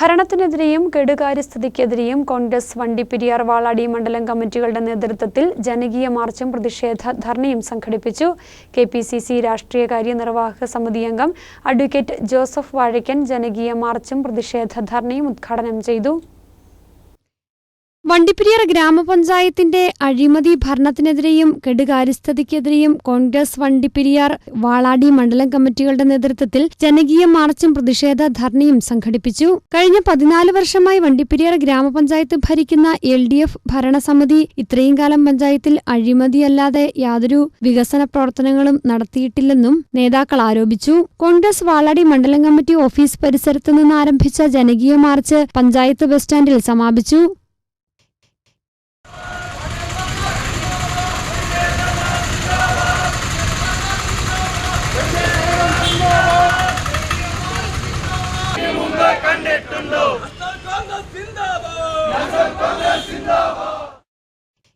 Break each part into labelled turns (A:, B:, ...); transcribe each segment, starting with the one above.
A: ഭരണത്തിനെതിരെയും കെടുകാര്യസ്ഥിതിക്കെതിരെയും കോൺഗ്രസ് വണ്ടിപ്പെരിയാർ വാളാടി മണ്ഡലം കമ്മിറ്റികളുടെ നേതൃത്വത്തിൽ ജനകീയ മാർച്ചും പ്രതിഷേധ ധർണയും സംഘടിപ്പിച്ചു. കെ പി സി സി രാഷ്ട്രീയകാര്യ നിർവാഹക സമിതി അംഗം അഡ്വക്കേറ്റ് ജോസഫ് വാഴയ്ക്കൻ ജനകീയ മാർച്ചും പ്രതിഷേധ ധർണയും ഉദ്ഘാടനം ചെയ്തു. വണ്ടിപ്പെരിയാർ ഗ്രാമപഞ്ചായത്തിന്റെ അഴിമതി ഭരണത്തിനെതിരെയും കെടുകാര്യസ്ഥതയ്ക്കെതിരെയും കോൺഗ്രസ് വണ്ടിപ്പെരിയാർ വാളാടി മണ്ഡലം കമ്മിറ്റികളുടെ നേതൃത്വത്തിൽ ജനകീയ മാർച്ചും പ്രതിഷേധ ധർണയും സംഘടിപ്പിച്ചു. കഴിഞ്ഞ പതിനാല് വർഷമായി വണ്ടിപ്പെരിയാർ ഗ്രാമപഞ്ചായത്ത് ഭരിക്കുന്ന എൽ ഡി എഫ് ഭരണസമിതി ഇത്രയും കാലം പഞ്ചായത്തിൽ അഴിമതിയല്ലാതെ യാതൊരു വികസന പ്രവർത്തനങ്ങളും നടത്തിയിട്ടില്ലെന്നും നേതാക്കൾ ആരോപിച്ചു. കോൺഗ്രസ് വാളാടി മണ്ഡലം കമ്മിറ്റി ഓഫീസ് പരിസരത്ത് നിന്ന് ആരംഭിച്ച ജനകീയ മാർച്ച് പഞ്ചായത്ത് ബസ് സ്റ്റാൻഡിൽ സമാപിച്ചു.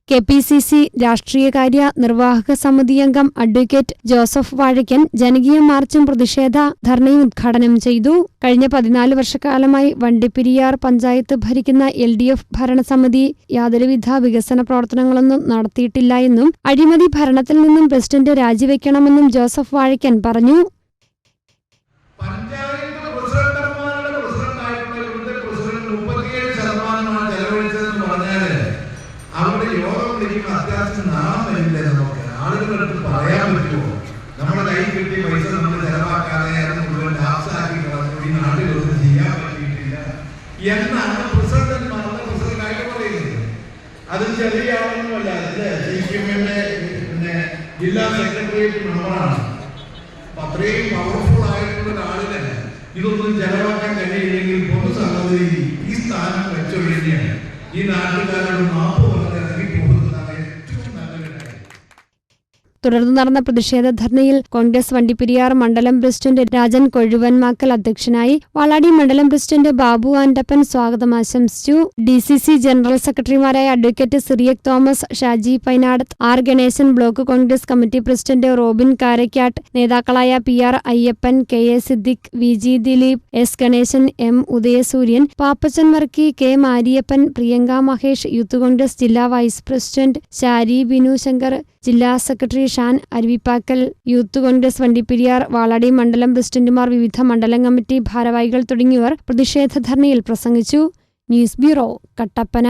A: കെ പി സി സി രാഷ്ട്രീയകാര്യ നിർവാഹക സമിതി അംഗം അഡ്വക്കേറ്റ് ജോസഫ് വാഴയ്ക്കൻ ജനകീയ മാർച്ചും പ്രതിഷേധ ധർണയും ഉദ്ഘാടനം ചെയ്തു. കഴിഞ്ഞ പതിനാല് വർഷക്കാലമായി വണ്ടിപ്പെരിയാർ പഞ്ചായത്ത് ഭരിക്കുന്ന എൽ ഡി എഫ് ഭരണസമിതി യാതൊരുവിധ വികസന പ്രവർത്തനങ്ങളൊന്നും നടത്തിയിട്ടില്ല എന്നും അഴിമതി ഭരണത്തിൽ നിന്നും പ്രസിഡന്റ് രാജിവെക്കണമെന്നും ജോസഫ് വാഴയ്ക്കൻ പറഞ്ഞു.
B: യോഗം വിളിക്കുന്ന അത്യാവശ്യം നാം വരില്ല നമുക്ക്? ആളുകളെടുത്ത് പറയാൻ പറ്റുമോ? നമ്മുടെ കൈ കിട്ടിയ പൈസ നമ്മൾ ചെലവാക്കാതെ അത് മുഴുവൻ കളഞ്ഞു ഈ നാട്ടിലൊന്നും ചെയ്യാൻ പറ്റിയിട്ടില്ല. എന്നാണ് പ്രസിഡന്റുമാരുടെ പ്രസിഡന്റായിട്ട് പറയുന്നത്. അത് ചെറിയ ആളൊന്നുമല്ല അതിന്റെ സി പി എമ്മിന്റെ പിന്നെ ജില്ലാ സെക്രട്ടേറിയറ്റ് മെമ്പറാണ് അത്രയും പവർഫുൾ ആയിട്ടുള്ള ഒരാളിന് ഇതൊന്നും ചെലവാക്കാൻ കഴിയില്ലെങ്കിൽ പൊതുസമ്മതി ഈ സ്ഥാനം വെച്ചൊഴിഞ്ഞ് ഈ നാട്ടുകാരോട് മാപ്പ്
A: തുടർന്ന് നടന്ന പ്രതിഷേധ ധർണയിൽ കോൺഗ്രസ് വണ്ടിപ്പെരിയാർ മണ്ഡലം പ്രസിഡന്റ് രാജൻ കൊഴുവൻമാക്കൽ അധ്യക്ഷനായി വളാടി മണ്ഡലം പ്രസിഡന്റ് ബാബു ആൻഡപ്പൻ സ്വാഗതം ആശംസിച്ചു. ഡി സി സി ജനറൽ സെക്രട്ടറിമാരായ advocate Cyriac Thomas Shaji Painad R Ganesan block Congress committee president Robin Karakkat നേതാക്കളായ P R Ayyappan K A Siddique V G Dileep S Ganesan M Udayasuryan Pappachan Varkey K Mariyappan Priyanka Mahesh youth Congress ജില്ലാ vice president Shari Binu Shankar ജില്ലാ secretary Shan Aruvippakkal youth Congress Vandiperiyar Valadi മണ്ഡലം പ്രസിഡന്റുമാർ വിവിധ മണ്ഡലം committee ഭാരവാഹികൾ തുടങ്ങിയവർ പ്രതിഷേധ ധർണയിൽ പ്രസംഗിച്ചു. News bureau Kattappana.